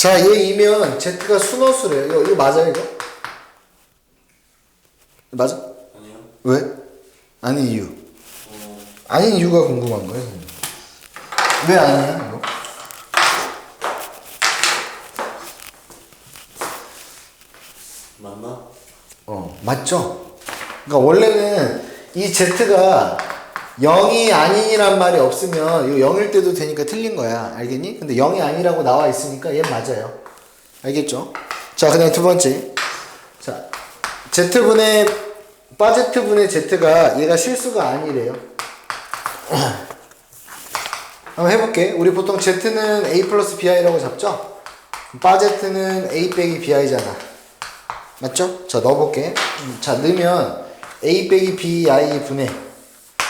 자, 얘 이면 Z가 순허수래요. 이거, 이거 맞아요, 이거? 맞아? 아니요. 왜? 아닌 이유. 어, 아닌 이유가 궁금한 거예요. 선생님. 왜 아니야, 이거? 맞나? 어, 맞죠? 그러니까 원래는 이 Z가 0이 아닌이란 말이 없으면 이거 0일 때도 되니까 틀린 거야. 알겠니? 근데 0이 아니라고 나와 있으니까 얘 맞아요. 알겠죠? 자, 그 다음에 두 번째. 자, Z분의, 바 Z분의 Z가 얘가 실수가 아니래요. 한번 해볼게. 우리 보통 Z는 A 플러스 BI라고 잡죠? 바 Z는 A 빼기 BI잖아. 맞죠? 자, 넣어볼게. 음, 자, 넣으면 A 빼기 BI 분의 어,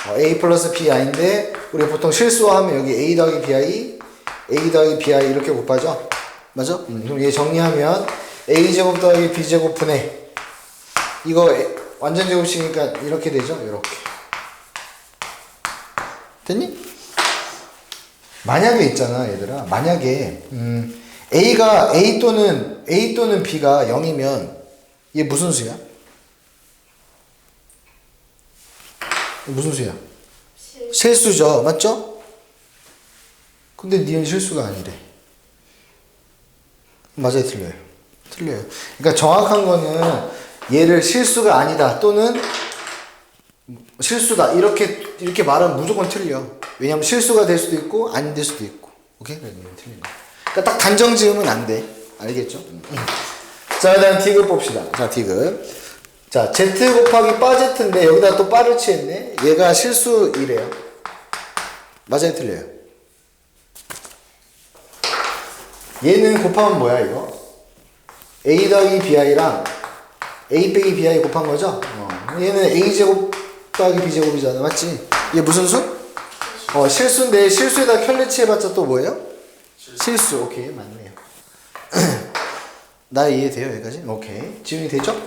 A 플러스 BI인데, 우리 보통 실수하면 여기 A 더하기 BI, A 더하기 BI 이렇게 곱하죠? 맞아? 음, 그럼 얘 정리하면 A제곱 더하기 B제곱 분의 이거 에- 완전 제곱식이니까 이렇게 되죠? 이렇게. 됐니? 만약에 있잖아, 얘들아. 만약에, 음, A가 A 또는, A 또는 B가 0이면 얘 무슨 수야? 무슨 수야? 실수죠. 맞죠? 근데 니은 실수가 아니래. 맞아요, 틀려요. 틀려요. 그러니까 정확한 거는 얘를 실수가 아니다 또는 실수다 이렇게 이렇게 말하면 무조건 틀려. 왜냐면 실수가 될 수도 있고 안 될 수도 있고. 오케이? 그래, 이건 틀린 거. 그러니까 딱 단정 지으면 안 돼. 알겠죠? 음. 자, 그다음 디귿 봅시다. 자, 디귿. 자, z 곱하기 바 z인데 여기다 또 바를 취했네. 얘가 실수 이래요. 맞아요, 틀려요? 얘는 곱하면 뭐야, 이거? a 더하기 bi랑 a 빼기 bi 곱한 거죠? 어. 얘는 a 제곱 더하기 b 제곱이잖아, 맞지? 얘 무슨 수? 어, 실수인데 실수에다 켤레치 해봤자 또 뭐예요? 실수. 오케이, 맞네요. 나 이해돼요, 여기까지? 오케이. 지훈이 되죠?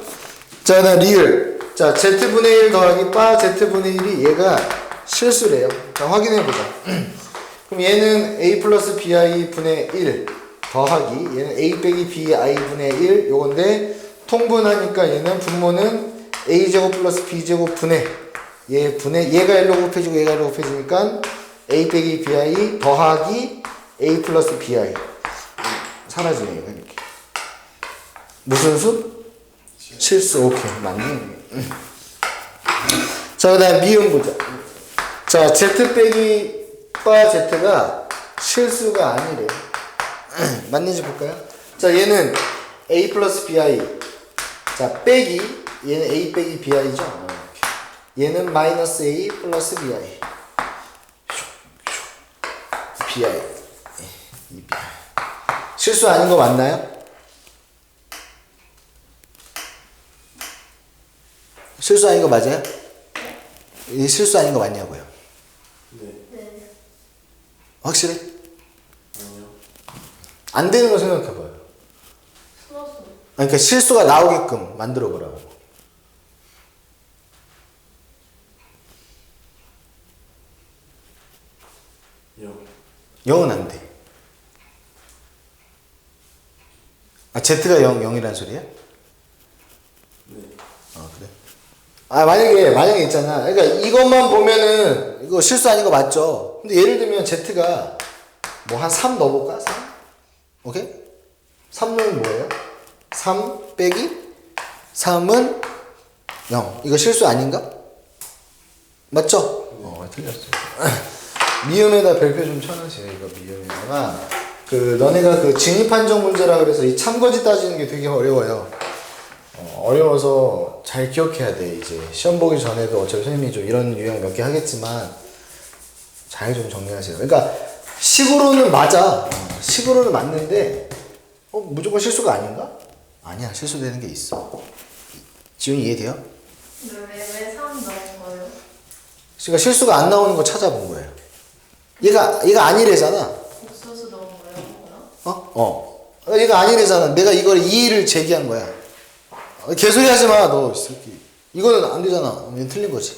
자, 나 리을. 자, z분의 1 더하기 바 z분의 1이 얘가 실수래요. 자, 확인해보자. 그럼 얘는 a 플러스 bi 분의 1 더하기 얘는 a 빼기 bi 분의 1 요건데 통분하니까 얘는 분모는 a 제곱 플러스 b 제곱 분의 얘 분의 얘가 1로 곱해지고 얘가 1로 곱해지니까 a 빼기 bi 더하기 a 플러스 bi 사라지네 이거 이렇게 무슨 수? 실수 오케이 맞네 음. 자 그다음 미음 보자 자 z 빼기 바 z가 실수가 아니래 맞는지 볼까요? 자 얘는 a 플러스 bi 자 빼기 얘는 a 빼기 bi죠 어. 얘는 마이너스 a 플러스 bi bi 실수 아닌 거 맞나요? 실수 아닌 거 맞아요? 이 실수 아닌 거 맞냐고요? 네. 확실해? 아니요. 안 되는 거 생각해봐요. 그러니까 실수가 나오게끔 만들어 보라고. 요. 0은 안 돼. 아, Z가 0, 0이란 소리야? 네. 아, 그래? 아, 만약에, 만약에 있잖아. 그러니까 이것만 보면은, 이거 실수 아닌 거 맞죠? 근데 예를 들면 Z가 뭐 한 3 넣어볼까? 3? 오케이? 3 넣으면 뭐예요? 3 빼기 3은 0. 이거 실수 아닌가? 맞죠? 어, 틀렸어요. 미음에다 별표 좀 쳐놓으세요. 이거 미음에다가. 그, 너네가 그 진입한정 문제라 그래서 이 참거지 따지는 게 되게 어려워요. 어, 어려워서 잘 기억해야 돼 이제 시험 보기 전에도 어차피 선생님이 좀 이런 유형 몇 개 하겠지만 잘 좀 정리하세요 그러니까 식으로는 맞아 어, 식으로는 맞는데 어, 무조건 실수가 아닌가? 아니야 실수되는 게 있어 지훈이 이해돼요? 왜왜 3 넣은 거예요? 그러니까 실수가 안 나오는 거 찾아본 거예요 얘가 얘가 아니래잖아 옥수수 넣은 거예요? 그거요? 어? 어 어, 얘가 아니래잖아 내가 이걸 이의를 제기한 거야 어, 개소리 하지 마, 너, 이 새끼. 이거는 안 되잖아. 틀린 거지.